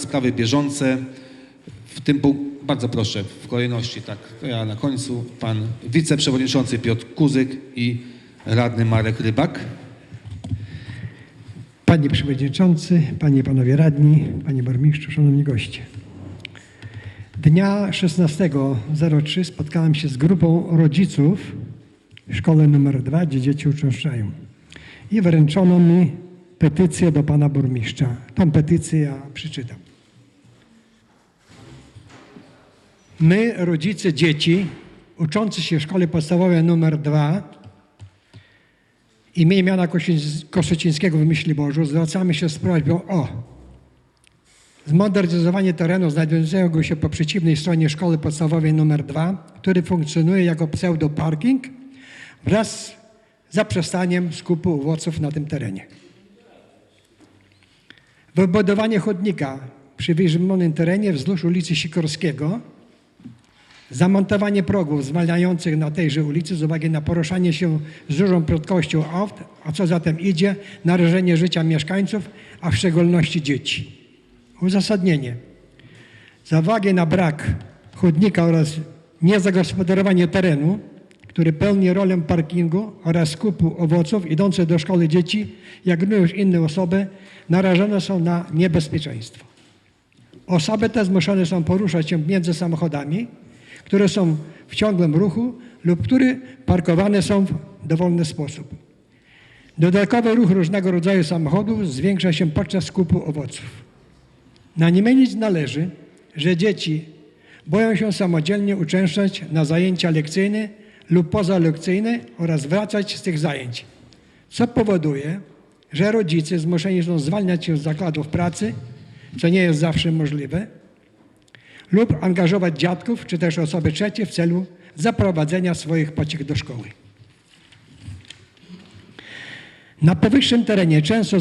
sprawy bieżące. W tym bardzo proszę, w kolejności, tak, ja na końcu, pan wiceprzewodniczący Piotr Kuzyk i radny Marek Rybak. Panie Przewodniczący, Panie i Panowie Radni, Panie Burmistrzu, Szanowni Goście. Dnia 16.03 spotkałem się z grupą rodziców w szkole numer 2, gdzie dzieci uczęszczają. I wręczono mi petycję do Pana Burmistrza. Tą petycję ja przeczytam. My, rodzice dzieci uczący się w szkole podstawowej numer 2 imienia Koszy- Koszycińskiego w Myśliborzu zwracamy się z prośbą o zmodernizowanie terenu znajdującego się po przeciwnej stronie szkoły podstawowej nr 2, który funkcjonuje jako pseudoparking wraz z zaprzestaniem skupu owoców na tym terenie. Wybudowanie chodnika przy wyższonym terenie wzdłuż ulicy Sikorskiego Zamontowanie progów zwalniających na tejże ulicy z uwagi na poruszanie się z dużą prędkością aut, a co za tym idzie, narażenie życia mieszkańców, a w szczególności dzieci. Uzasadnienie. Z uwagi na brak chodnika oraz niezagospodarowanie terenu, który pełni rolę parkingu oraz skupu owoców idących do szkoły dzieci, jak również inne osoby, narażone są na niebezpieczeństwo. Osoby te zmuszone są poruszać się między samochodami, które są w ciągłym ruchu lub które parkowane są w dowolny sposób. Dodatkowy ruch różnego rodzaju samochodów zwiększa się podczas skupu owoców. Na nie mylić należy, że dzieci boją się samodzielnie uczęszczać na zajęcia lekcyjne lub pozalekcyjne oraz wracać z tych zajęć, co powoduje, że rodzice zmuszeni są zwalniać się z zakładów pracy, co nie jest zawsze możliwe, lub angażować dziadków czy też osoby trzecie w celu zaprowadzenia swoich pociech do szkoły. Na powyższym terenie często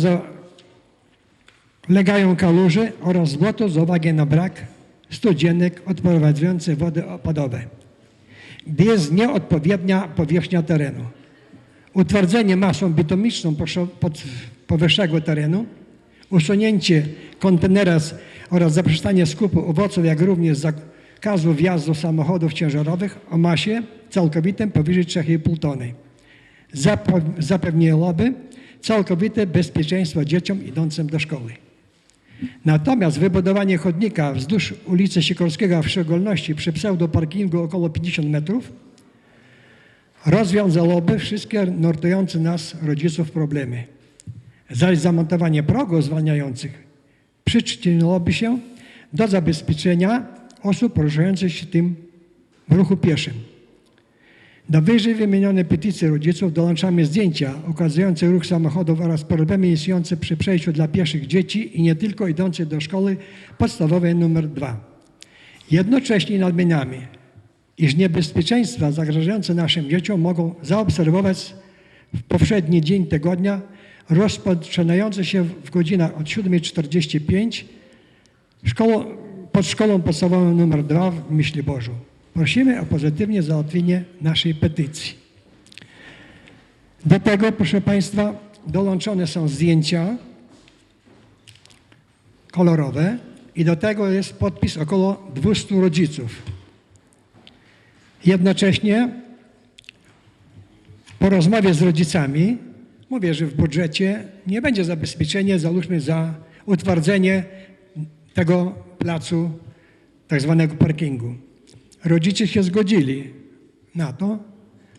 legają kałuże oraz złoto z uwagi na brak studzienek odprowadzających wody opadowe, gdy jest nieodpowiednia powierzchnia terenu. Utwardzenie masą bitumiczną powyższego terenu, usunięcie kontenera z, oraz zaprzestanie skupu owoców, jak również zakazu wjazdu samochodów ciężarowych o masie całkowitym powyżej 3,5 tony. Zapewniłoby całkowite bezpieczeństwo dzieciom idącym do szkoły. Natomiast wybudowanie chodnika wzdłuż ulicy Sikorskiego, w szczególności przy pseudoparkingu około 50 metrów, rozwiązałoby wszystkie nurtujące nas rodziców problemy. Zaś zamontowanie progów zwalniających przyczyniłoby się do zabezpieczenia osób poruszających się tym w ruchu pieszym. Do wyżej wymienionej petycji rodziców dołączamy zdjęcia ukazujące ruch samochodów oraz problemy istniejące przy przejściu dla pieszych dzieci i nie tylko idących do szkoły podstawowej nr 2. Jednocześnie nadmieniamy, iż niebezpieczeństwa zagrażające naszym dzieciom mogą zaobserwować w powszedni dzień tygodnia rozpoczynający się w godzinach od 7.45 szkoło, pod szkołą podstawową nr 2 w Myśliborzu. Prosimy o pozytywne załatwienie naszej petycji. Do tego, proszę Państwa, dołączone są zdjęcia kolorowe i do tego jest podpis około 200 rodziców. Jednocześnie po rozmowie z rodzicami mówię, że w budżecie nie będzie zabezpieczenia, załóżmy, za utwardzenie tego placu, tak zwanego parkingu. Rodzice się zgodzili na to.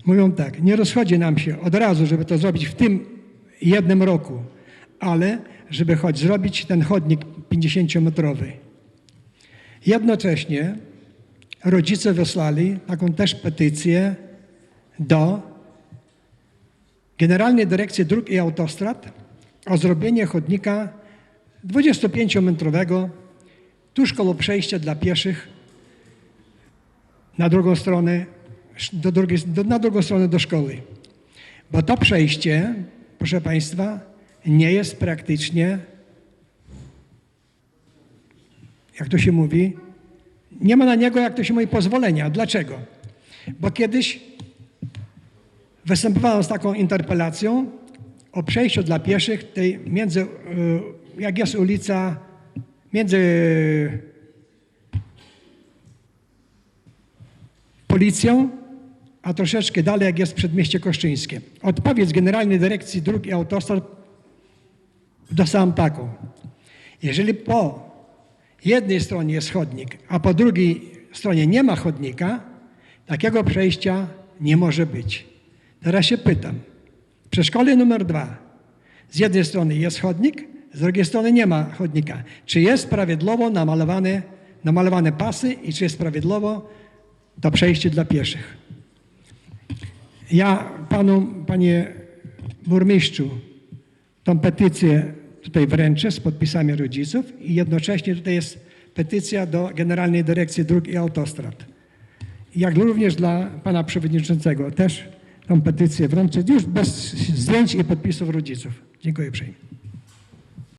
Mówią tak, nie rozchodzi nam się od razu, żeby to zrobić w tym jednym roku, ale żeby choć zrobić ten chodnik 50-metrowy. Jednocześnie rodzice wysłali taką też petycję do Generalnej Dyrekcji Dróg i Autostrad o zrobienie chodnika 25-metrowego tuż koło przejścia dla pieszych na drugą stronę, do drugiej, do, na drugą stronę do szkoły. Bo to przejście, proszę Państwa, nie jest praktycznie, jak to się mówi, nie ma na niego, jak to się mówi, pozwolenia. Dlaczego? Bo kiedyś występowałem z taką interpelacją o przejściu dla pieszych tej między, y, jak jest ulica między policją, a troszeczkę dalej, jak jest przedmieście koszczyńskie. Odpowiedź Generalnej Dyrekcji Dróg i Autostrad dostałem taką. Jeżeli po jednej stronie jest chodnik, a po drugiej stronie nie ma chodnika, takiego przejścia nie może być. Teraz się pytam. W numer dwa z jednej strony jest chodnik, z drugiej strony nie ma chodnika. Czy jest prawidłowo namalowane, namalowane pasy i czy jest prawidłowo to przejście dla pieszych? Ja panu, panie burmistrzu, tą petycję tutaj wręczę z podpisami rodziców i jednocześnie tutaj jest petycja do Generalnej Dyrekcji Dróg i Autostrad. Jak również dla pana przewodniczącego też tą petycję wręczę już bez zdjęć i podpisów rodziców. Dziękuję uprzejmie.